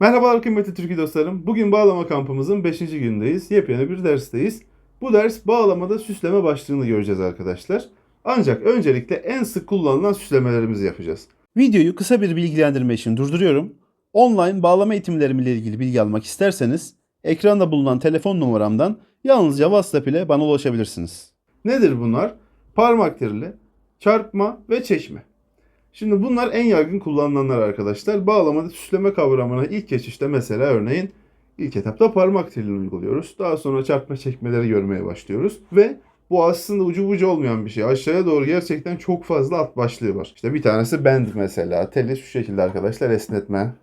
Merhabalar kıymetli Türkiye dostlarım. Bugün bağlama kampımızın 5. günündeyiz. Yepyeni bir dersteyiz. Bu ders bağlamada süsleme başlığını göreceğiz arkadaşlar. Ancak öncelikle en sık kullanılan süslemelerimizi yapacağız. Videoyu kısa bir bilgilendirme için durduruyorum. Online bağlama eğitimlerim ile ilgili bilgi almak isterseniz ekranda bulunan telefon numaramdan yalnızca WhatsApp ile bana ulaşabilirsiniz. Nedir bunlar? Parmak dirili, çarpma ve çekme. Şimdi bunlar en yaygın kullanılanlar arkadaşlar. Bağlamada süsleme kavramına ilk geçişte mesela örneğin ilk etapta parmak telini uyguluyoruz. Daha sonra çarpma çekmeleri görmeye başlıyoruz. Ve bu aslında ucu bucu olmayan bir şey. Aşağıya doğru gerçekten çok fazla alt başlığı var. İşte bir tanesi bend mesela. Teli şu şekilde arkadaşlar esnetme.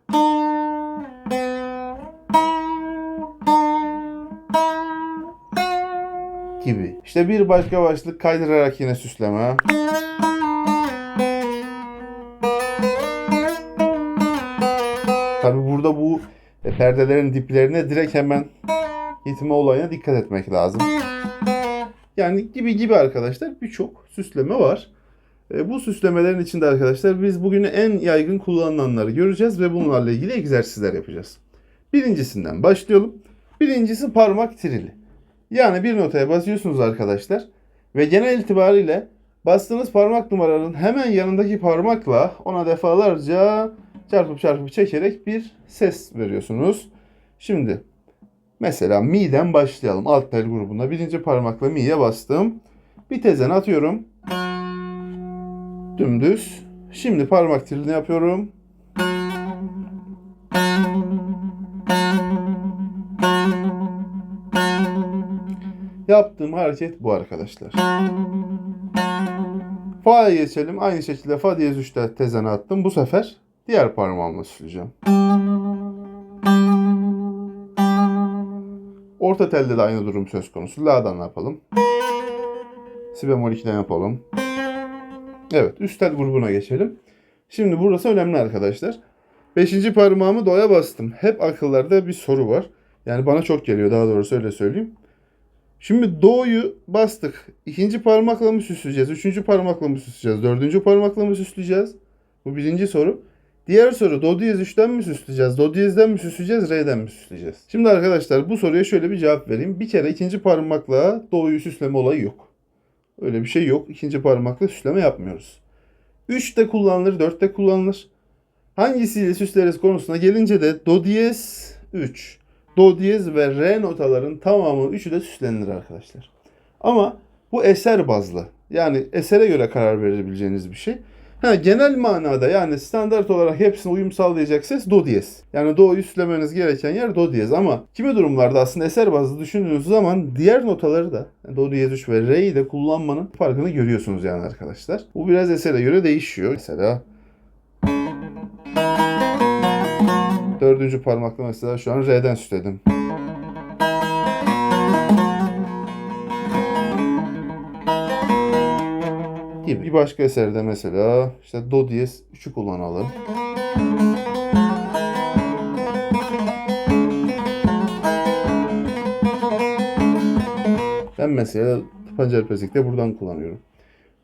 gibi. İşte bir başka başlık kaydırarak yine süsleme. Perdelerin diplerine direkt hemen gitme olayına dikkat etmek lazım. Yani gibi gibi arkadaşlar birçok süsleme var. E, bu süslemelerin içinde arkadaşlar biz bugün en yaygın kullanılanları göreceğiz ve bunlarla ilgili egzersizler yapacağız. Birincisinden başlayalım. Birincisi parmak trili. Yani bir notaya basıyorsunuz arkadaşlar ve genel itibariyle bastığınız parmak numaranın hemen yanındaki parmakla ona defalarca çarpıp çarpıp çekerek bir ses veriyorsunuz. Şimdi mesela mi'den başlayalım. Alt tel grubunda birinci parmakla mi'ye bastım. Bir tezen atıyorum. Dümdüz. Şimdi parmak trilini yapıyorum. Yaptığım hareket bu arkadaşlar. Fa'ya geçelim. Aynı şekilde fa diyez 3'te tezene attım. Bu sefer diğer parmağımla süsleyeceğim. Orta telde de aynı durum söz konusu. La'dan yapalım. Si bemol 2'den yapalım. Evet, üst tel grubuna geçelim. Şimdi burası önemli arkadaşlar. Beşinci parmağımı do'ya bastım. Hep akıllarda bir soru var. Yani bana çok geliyor daha doğrusu öyle söyleyeyim. Şimdi do'yu bastık. İkinci parmakla mı süsleyeceğiz? Üçüncü parmakla mı süsleyeceğiz? Dördüncü parmakla mı süsleyeceğiz? Bu birinci soru. Diğer soru do diyez 3'ten mi süsleyeceğiz? Do diyezden mi süsleyeceğiz? Re'den mi süsleyeceğiz? Şimdi arkadaşlar bu soruya şöyle bir cevap vereyim. Bir kere ikinci parmakla do'yu süsleme olayı yok. Öyle bir şey yok. İkinci parmakla süsleme yapmıyoruz. 3'te kullanılır, 4'te kullanılır. Hangisiyle süsleriz konusuna gelince de do diyez 3, do diyez ve re notaların tamamı üçü de süslenilir arkadaşlar. Ama bu eser bazlı. Yani esere göre karar verebileceğiniz bir şey. Ha, genel manada yani standart olarak hepsine uyum sağlayacak ses do diyez. Yani do'yu süslemeniz gereken yer do diyez ama kimi durumlarda aslında eser bazlı düşündüğünüz zaman diğer notaları da yani do diyez 3 ve re'yi de kullanmanın farkını görüyorsunuz yani arkadaşlar. Bu biraz esere göre değişiyor. Mesela dördüncü parmakla mesela şu an re'den süsledim. Gibi. Bir başka eserde mesela işte do diyez 3'ü kullanalım. Ben mesela pancarpezikte buradan kullanıyorum.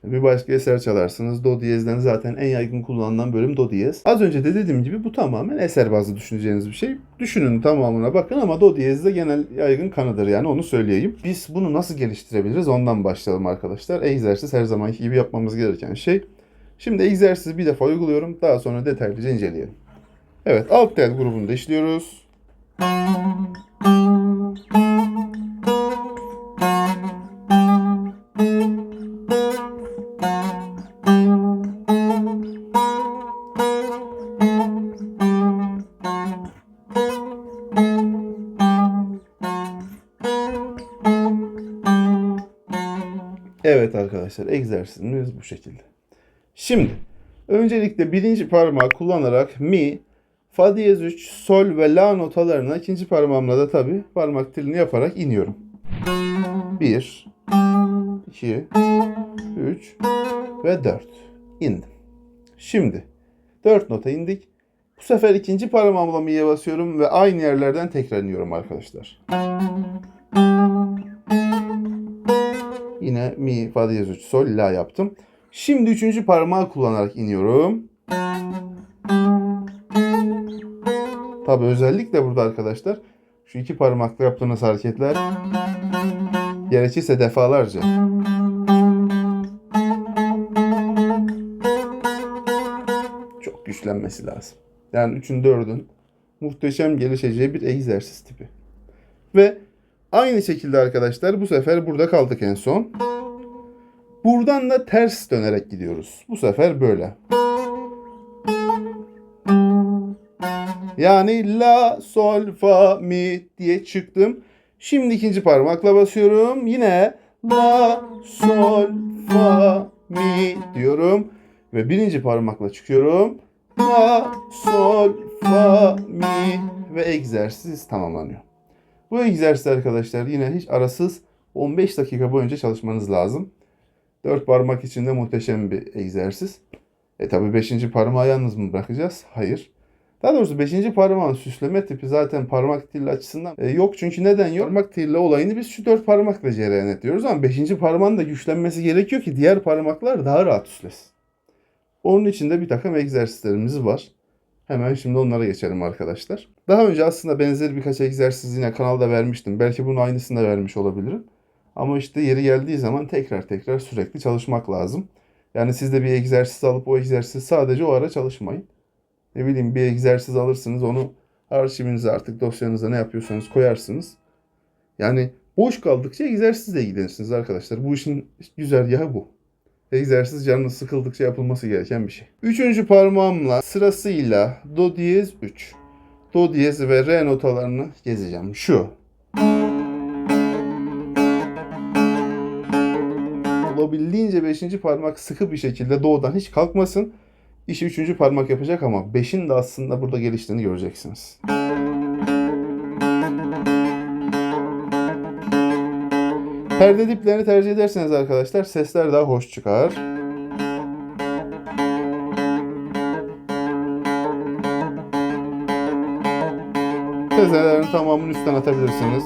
Bir başka eser çalarsınız. Do diyezden zaten en yaygın kullanılan bölüm do diyez. Az önce de dediğim gibi bu tamamen eser bazlı düşüneceğiniz bir şey. Düşünün tamamına bakın ama do diyez de genel yaygın kanıdır yani onu söyleyeyim. Biz bunu nasıl geliştirebiliriz ondan başlayalım arkadaşlar. Egzersiz her zamanki gibi yapmamız gereken şey. Şimdi egzersizi bir defa uyguluyorum. Daha sonra detaylıca inceleyelim. Evet alt tel grubunda işliyoruz. Evet arkadaşlar egzersizimiz bu şekilde. Şimdi öncelikle birinci parmağı kullanarak mi, fa diyez 3, sol ve la notalarına ikinci parmağımla da tabi parmak dilini yaparak iniyorum. 1, 2, 3 ve 4. İndim. Şimdi 4 nota indik. Bu sefer ikinci parmağımla mi'ye basıyorum ve aynı yerlerden tekrar iniyorum arkadaşlar. Yine mi, fa diyez 3, sol, la yaptım. Şimdi üçüncü parmağı kullanarak iniyorum. Tabi özellikle burada arkadaşlar şu iki parmakla yaptığınız hareketler gerekirse defalarca. Çok güçlenmesi lazım. Yani 3'ün 4'ün muhteşem gelişeceği bir egzersiz tipi. Ve aynı şekilde arkadaşlar bu sefer burada kaldık en son. Buradan da ters dönerek gidiyoruz. Bu sefer böyle. Yani la, sol, fa, mi diye çıktım. Şimdi ikinci parmakla basıyorum. Yine la, sol, fa, mi diyorum. Ve birinci parmakla çıkıyorum. La, sol, fa, mi ve egzersiz tamamlanıyor. Bu egzersiz arkadaşlar yine hiç arasız 15 dakika boyunca çalışmanız lazım. 4 parmak içinde muhteşem bir egzersiz. E tabi 5. parmağı yalnız mı bırakacağız? Hayır. Daha doğrusu 5. parmağın süsleme tipi zaten parmak dili açısından e, yok. Çünkü neden yok? Parmak dili olayını biz şu 4 parmakla cereyan ediyoruz ama 5. parmağın da güçlenmesi gerekiyor ki diğer parmaklar daha rahat süslesin. Onun için de bir takım egzersizlerimiz var. Hemen şimdi onlara geçelim arkadaşlar. Daha önce aslında benzer birkaç egzersiz yine kanalda vermiştim. Belki bunun aynısını da vermiş olabilirim. Ama işte yeri geldiği zaman tekrar tekrar sürekli çalışmak lazım. Yani siz de bir egzersiz alıp o egzersiz sadece o ara çalışmayın. Ne bileyim bir egzersiz alırsınız onu arşivinize artık dosyanıza ne yapıyorsanız koyarsınız. Yani boş kaldıkça egzersizle ilgilenirsiniz arkadaşlar. Bu işin güzergahı bu. Egzersiz canınız sıkıldıkça yapılması gereken bir şey. Üçüncü parmağımla sırasıyla do diyez 3. Do diyez ve re notalarını gezeceğim. Şu. Olabildiğince beşinci parmak sıkı bir şekilde do'dan hiç kalkmasın. İşi üçüncü parmak yapacak ama beşin de aslında burada geliştiğini göreceksiniz. Perde diplerini tercih ederseniz arkadaşlar sesler daha hoş çıkar. Tezelerin tamamını üstten atabilirsiniz.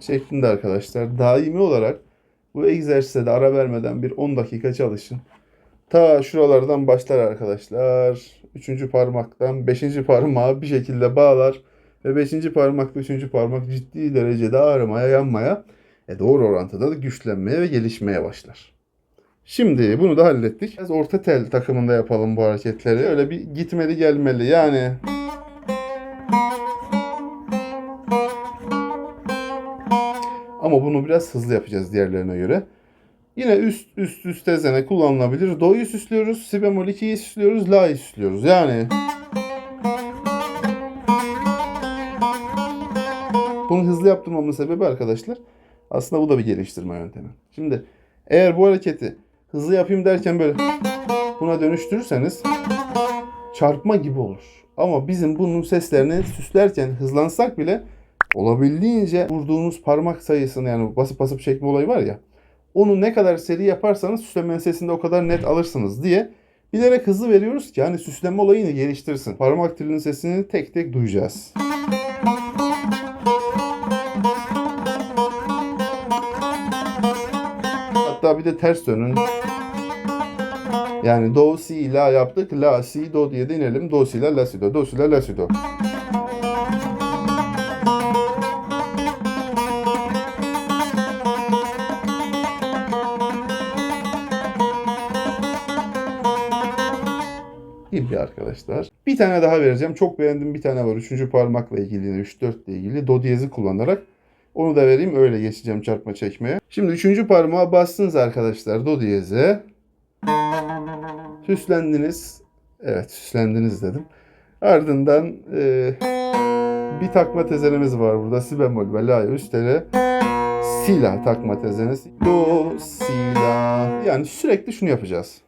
şeklinde arkadaşlar. Daimi olarak bu egzersize de ara vermeden bir 10 dakika çalışın. Ta şuralardan başlar arkadaşlar. Üçüncü parmaktan beşinci parmağı bir şekilde bağlar. Ve beşinci parmakla üçüncü parmak ciddi derecede ağrımaya, yanmaya, e doğru orantıda da güçlenmeye ve gelişmeye başlar. Şimdi bunu da hallettik. Biraz orta tel takımında yapalım bu hareketleri. Öyle bir gitmeli gelmeli yani. Ama bunu biraz hızlı yapacağız diğerlerine göre. Yine üst üst üst tezene kullanılabilir. Do'yu süslüyoruz. Si bemol 2'yi süslüyoruz. La'yı süslüyoruz. Yani bunu hızlı yaptırmamın sebebi arkadaşlar aslında bu da bir geliştirme yöntemi. Şimdi eğer bu hareketi hızlı yapayım derken böyle buna dönüştürürseniz çarpma gibi olur. Ama bizim bunun seslerini süslerken hızlansak bile olabildiğince vurduğunuz parmak sayısını yani basıp basıp çekme olayı var ya onu ne kadar seri yaparsanız süsleme sesinde o kadar net alırsınız diye bilerek hızlı veriyoruz ki hani süsleme olayını geliştirsin. Parmak dilinin sesini tek tek duyacağız. Hatta bir de ters dönün. Yani do, si, la yaptık. La, si, do diye de inelim. Do, si, la, la, si, do. Do, si, la, la, si, do. Gibi arkadaşlar. Bir tane daha vereceğim. Çok beğendiğim bir tane var. Üçüncü parmakla ilgili, 3-4 ile ilgili. Do diyezi kullanarak. Onu da vereyim. Öyle geçeceğim çarpma çekmeye. Şimdi üçüncü parmağa bastınız arkadaşlar. Do diyeze. Süslendiniz. Evet süslendiniz dedim. Ardından e, bir takma tezenimiz var burada. Si bemol ve la'ya üstele. Si la takma tezenesi. Do, si la. Yani sürekli şunu yapacağız.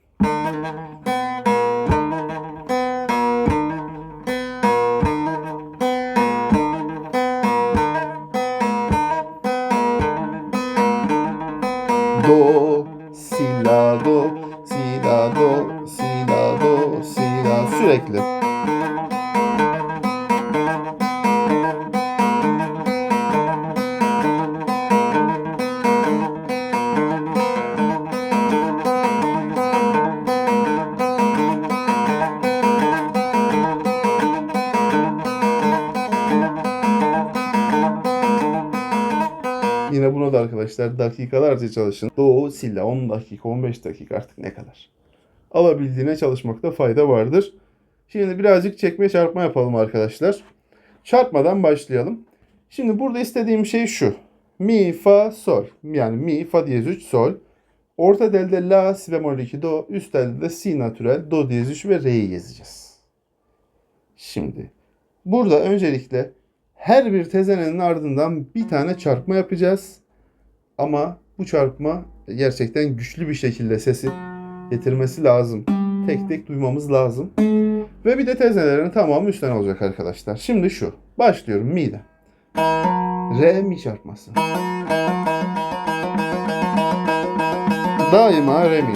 Arkadaşlar dakikalarca çalışın. Do, si, la 10 dakika, 15 dakika artık ne kadar. Alabildiğine çalışmakta fayda vardır. Şimdi birazcık çekme çarpma yapalım arkadaşlar. Çarpmadan başlayalım. Şimdi burada istediğim şey şu. Mi, fa, sol. Yani mi, fa diyez 3, sol. Orta delde la, si bemol 2, do. Üst elde de si natürel, do diyez 3 ve re'yi yazacağız. Şimdi burada öncelikle her bir tezenenin ardından bir tane çarpma yapacağız. Ama bu çarpma gerçekten güçlü bir şekilde sesi getirmesi lazım. Tek tek duymamız lazım. Ve bir de tezenelerin tamamı üstten olacak arkadaşlar. Şimdi şu. Başlıyorum mi'den. Re mi çarpması. Daima re mi.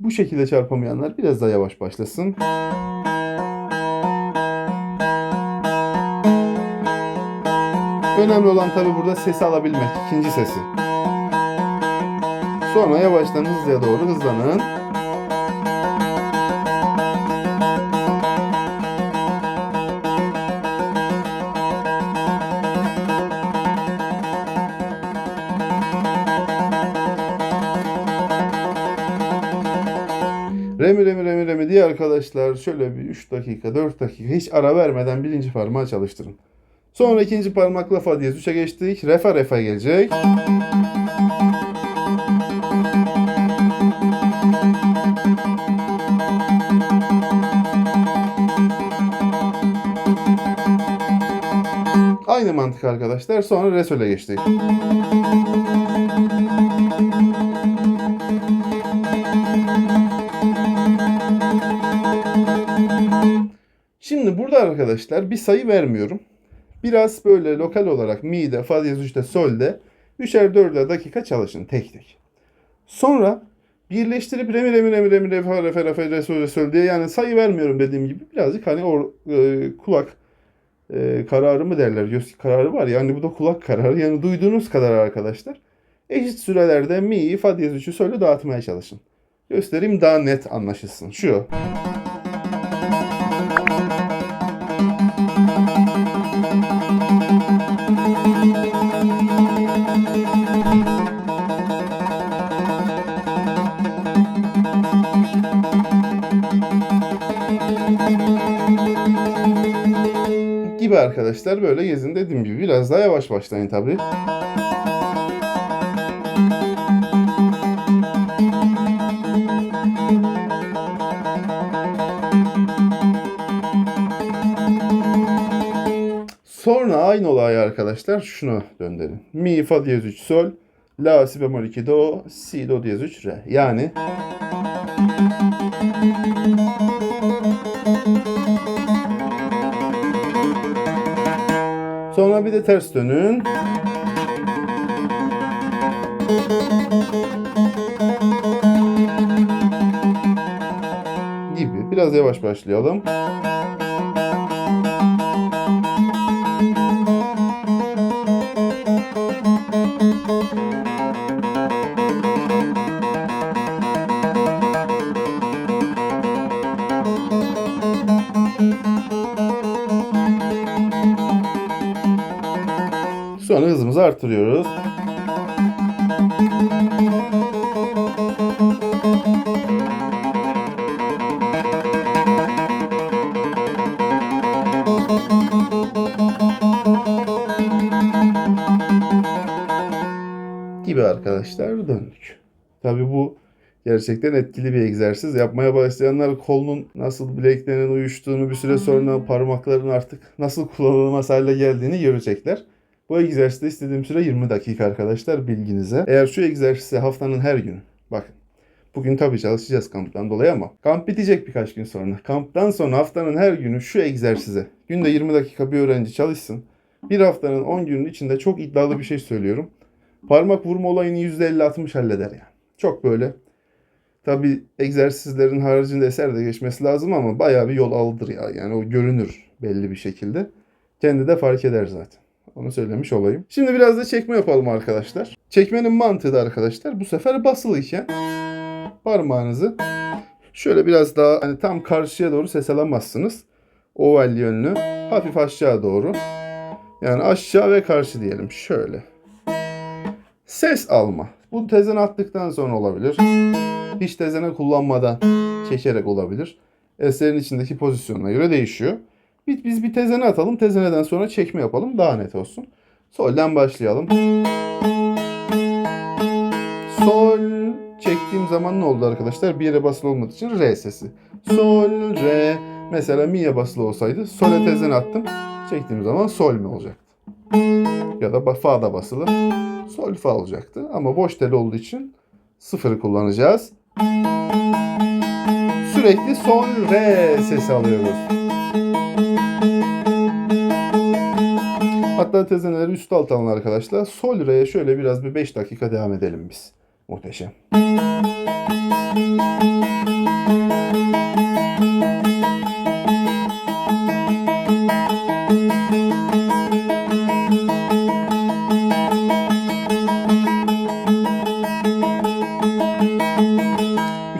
Bu şekilde çarpamayanlar biraz daha yavaş başlasın. Önemli olan tabi burada sesi alabilmek. ikinci sesi. Sonra yavaştan hızlıya doğru hızlanın. Remi remi remi remi diye arkadaşlar şöyle bir 3 dakika 4 dakika hiç ara vermeden birinci parmağı çalıştırın. Sonra ikinci parmakla fa diyez 3'e geçtik. Refa refa gelecek. Aynı mantık arkadaşlar. Sonra resole geçtik. Şimdi burada arkadaşlar bir sayı vermiyorum. Biraz böyle lokal olarak mi'de, fa diyez 3'te, sol'de 3'er 4'er dakika çalışın tek tek. Sonra birleştirip remi remi remi remi remi fa refe refe re sol re sol diye yani sayı vermiyorum dediğim gibi birazcık hani o e, kulak e, kararı mı derler göz kararı var yani bu da kulak kararı yani duyduğunuz kadar arkadaşlar eşit sürelerde mi, fa diyez 3'ü sol'ü dağıtmaya çalışın. Göstereyim daha net anlaşılsın. Şu. Gibi arkadaşlar böyle gezin dediğim gibi biraz daha yavaş başlayın tabi. Sonra aynı olay arkadaşlar şuna döndürün. Mi, fa diyez 3, sol, la, si bemol 2, do, si, do diyez 3, re. Yani Sonra bir de ters dönün. Gibi. Biraz yavaş başlayalım. Artırıyoruz. Gibi arkadaşlar döndük. Tabi bu gerçekten etkili bir egzersiz. Yapmaya başlayanlar kolunun nasıl bileklerinin uyuştuğunu bir süre sonra parmakların artık nasıl kullanılmaz hale geldiğini görecekler. Bu egzersizde istediğim süre 20 dakika arkadaşlar bilginize. Eğer şu egzersizi haftanın her günü bakın bugün tabii çalışacağız kamptan dolayı ama kamp bitecek birkaç gün sonra. Kamptan sonra haftanın her günü şu egzersize günde 20 dakika bir öğrenci çalışsın. Bir haftanın 10 günün içinde çok iddialı bir şey söylüyorum. Parmak vurma olayını %50-60 halleder yani. Çok böyle. Tabi egzersizlerin haricinde eser de geçmesi lazım ama bayağı bir yol aldır ya. Yani o görünür belli bir şekilde. Kendi de fark eder zaten. Onu söylemiş olayım. Şimdi biraz da çekme yapalım arkadaşlar. Çekmenin mantığı da arkadaşlar bu sefer basılı iken parmağınızı Şöyle biraz daha hani tam karşıya doğru ses alamazsınız. Oval yönlü. Hafif aşağı doğru. Yani aşağı ve karşı diyelim. Şöyle. Ses alma. Bu tezene attıktan sonra olabilir. Hiç tezene kullanmadan çekerek olabilir. Eserin içindeki pozisyonuna göre değişiyor. Biz, biz bir tezene atalım. Tezeneden sonra çekme yapalım. Daha net olsun. Sol'den başlayalım. Sol çektiğim zaman ne oldu arkadaşlar? Bir yere basılı olmadığı için re sesi. Sol, re. Mesela mi'ye basılı olsaydı sol'e tezene attım. Çektiğim zaman sol mi olacaktı? Ya da ba- fa'da basılı. Sol fa olacaktı. Ama boş tel olduğu için sıfırı kullanacağız. Sürekli sol, re sesi alıyoruz. Hatta tezeneleri üst alt alın arkadaşlar. Sol re'ye şöyle biraz bir 5 dakika devam edelim biz. Muhteşem.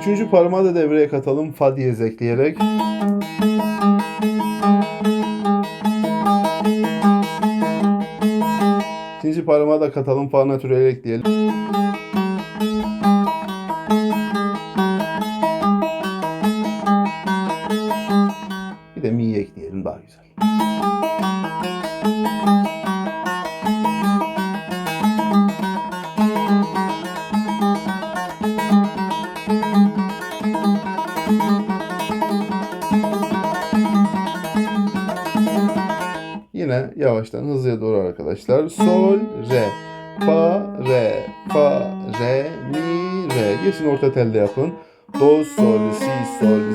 Üçüncü parmağı da devreye katalım. Fa diyez ekleyerek. Parmağı da katalım. Fa natürel ekleyelim. Arkadaşlar. Sol, re, fa, re, fa, re, mi, re. Geçin orta telde yapın. Do, sol, si, sol,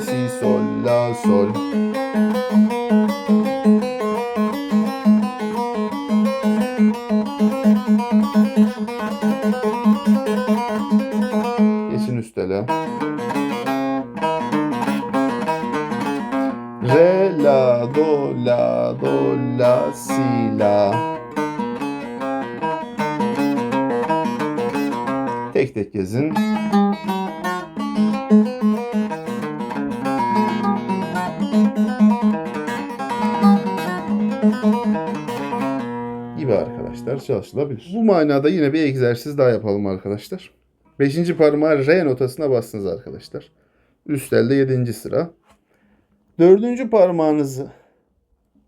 çalışılabilir. Bu manada yine bir egzersiz daha yapalım arkadaşlar. Beşinci parmağı re notasına bastınız arkadaşlar. Üst elde yedinci sıra. Dördüncü parmağınızı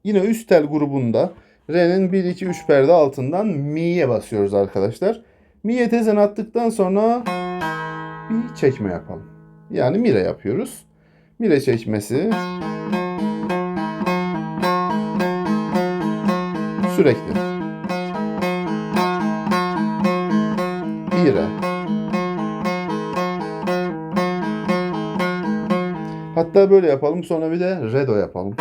yine üst tel grubunda Re'nin 1, 2, 3 perde altından Mi'ye basıyoruz arkadaşlar. Mi'ye tezen attıktan sonra bir çekme yapalım. Yani Mi're yapıyoruz. Mi're çekmesi sürekli. Mi're. Hatta böyle yapalım sonra bir de redo yapalım.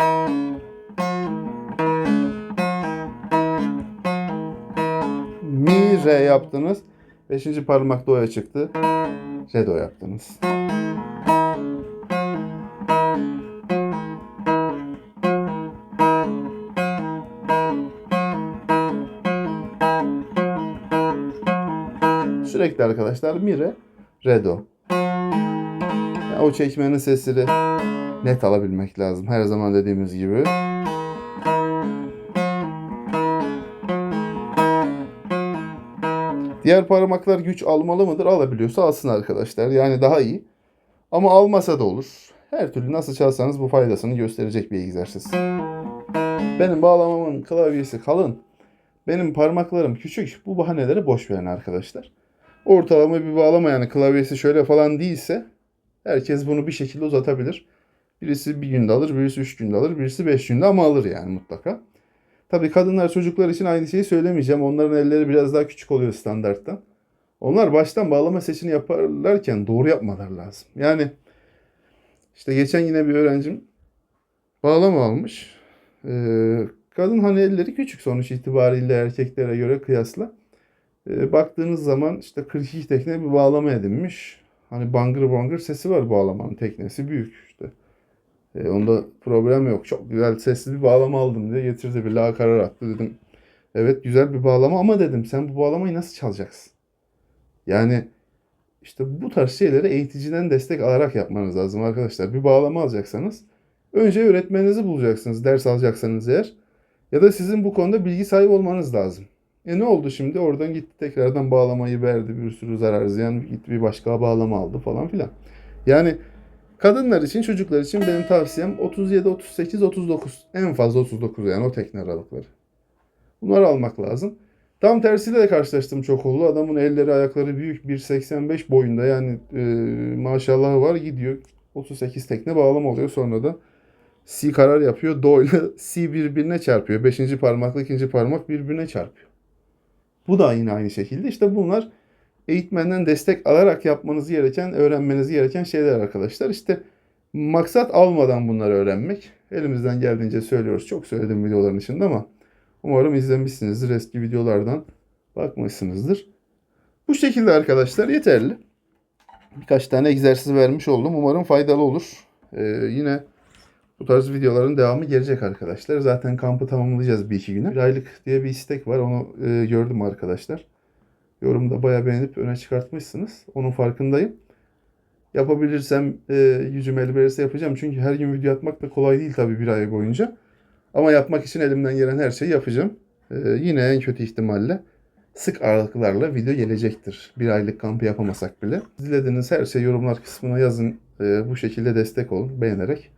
Mi re yaptınız. Beşinci parmak do'ya çıktı. Redo yaptınız. Sürekli arkadaşlar mi re, redo. Ya o çekmenin sesini net alabilmek lazım. Her zaman dediğimiz gibi. Diğer parmaklar güç almalı mıdır? Alabiliyorsa alsın arkadaşlar. Yani daha iyi. Ama almasa da olur. Her türlü nasıl çalsanız bu faydasını gösterecek bir egzersiz. Benim bağlamamın klavyesi kalın. Benim parmaklarım küçük. Bu bahaneleri boş verin arkadaşlar. Ortalama bir bağlama yani klavyesi şöyle falan değilse herkes bunu bir şekilde uzatabilir. Birisi bir günde alır, birisi üç günde alır, birisi beş günde ama alır yani mutlaka. Tabii kadınlar çocuklar için aynı şeyi söylemeyeceğim. Onların elleri biraz daha küçük oluyor standarttan. Onlar baştan bağlama seçini yaparlarken doğru yapmaları lazım. Yani işte geçen yine bir öğrencim bağlama almış. Ee, kadın hani elleri küçük sonuç itibariyle erkeklere göre kıyasla. Ee, baktığınız zaman işte 42 tekne bir bağlama edinmiş. Hani bangır bangır sesi var bağlamanın teknesi büyük işte. E, onda problem yok. Çok güzel sesli bir bağlama aldım diye getirdi bir la karar attı dedim. Evet güzel bir bağlama ama dedim sen bu bağlamayı nasıl çalacaksın? Yani İşte bu tarz şeyleri eğiticiden destek alarak yapmanız lazım arkadaşlar. Bir bağlama alacaksanız önce öğretmeninizi bulacaksınız ders alacaksanız eğer. Ya da sizin bu konuda bilgi sahibi olmanız lazım. E ne oldu şimdi? Oradan gitti tekrardan bağlamayı verdi. Bir sürü zarar ziyan gitti bir başka bağlama aldı falan filan. Yani kadınlar için çocuklar için benim tavsiyem 37, 38, 39. En fazla 39 yani o tekne aralıkları. Bunları almak lazım. Tam tersiyle de karşılaştım çok oldu. Adamın elleri ayakları büyük 1.85 boyunda yani e, maşallahı var gidiyor. 38 tekne bağlama oluyor sonra da C karar yapıyor. Do ile C birbirine çarpıyor. Beşinci parmakla ikinci parmak birbirine çarpıyor. Bu da yine aynı şekilde. İşte bunlar eğitmenden destek alarak yapmanız gereken, öğrenmeniz gereken şeyler arkadaşlar. İşte maksat almadan bunları öğrenmek. Elimizden geldiğince söylüyoruz. Çok söyledim videoların içinde ama umarım izlemişsinizdir. Eski videolardan bakmışsınızdır. Bu şekilde arkadaşlar yeterli. Birkaç tane egzersiz vermiş oldum. Umarım faydalı olur. Ee, yine bu tarz videoların devamı gelecek arkadaşlar. Zaten kampı tamamlayacağız bir iki güne. Bir aylık diye bir istek var. Onu e, gördüm arkadaşlar. Yorumda bayağı beğenip öne çıkartmışsınız. Onun farkındayım. Yapabilirsem e, gücüm el yapacağım. Çünkü her gün video atmak da kolay değil tabii bir ay boyunca. Ama yapmak için elimden gelen her şeyi yapacağım. E, yine en kötü ihtimalle sık aralıklarla video gelecektir. Bir aylık kampı yapamasak bile. Dilediğiniz her şeyi yorumlar kısmına yazın. E, bu şekilde destek olun beğenerek.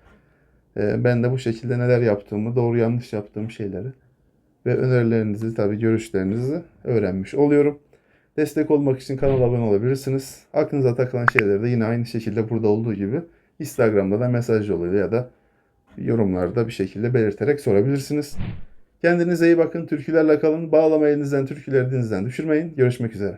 E, ben de bu şekilde neler yaptığımı, doğru yanlış yaptığım şeyleri ve önerilerinizi tabii görüşlerinizi öğrenmiş oluyorum. Destek olmak için kanala abone olabilirsiniz. Aklınıza takılan şeyleri de yine aynı şekilde burada olduğu gibi Instagram'da da mesaj yoluyla ya da yorumlarda bir şekilde belirterek sorabilirsiniz. Kendinize iyi bakın. Türkülerle kalın. Bağlama elinizden, türküleri dilinizden düşürmeyin. Görüşmek üzere.